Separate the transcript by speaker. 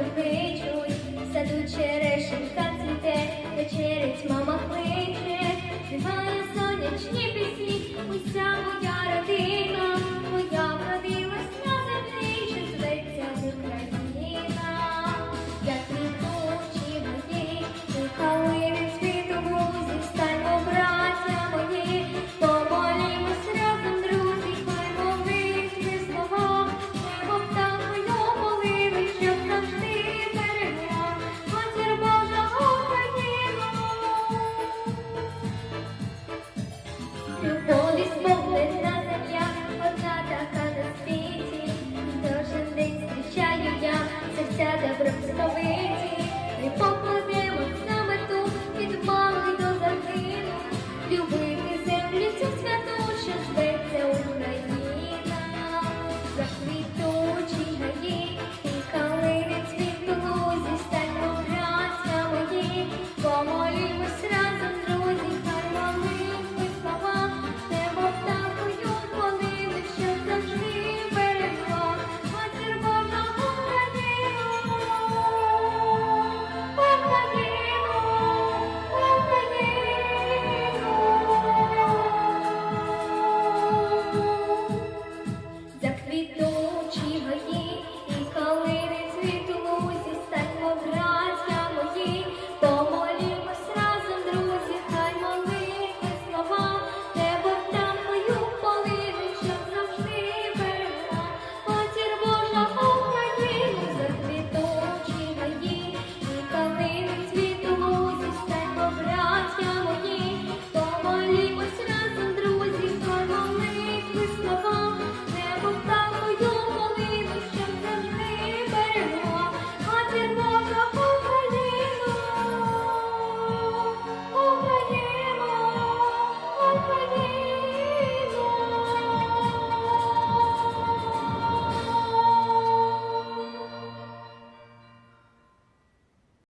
Speaker 1: porque Сяде в ростовиці і по.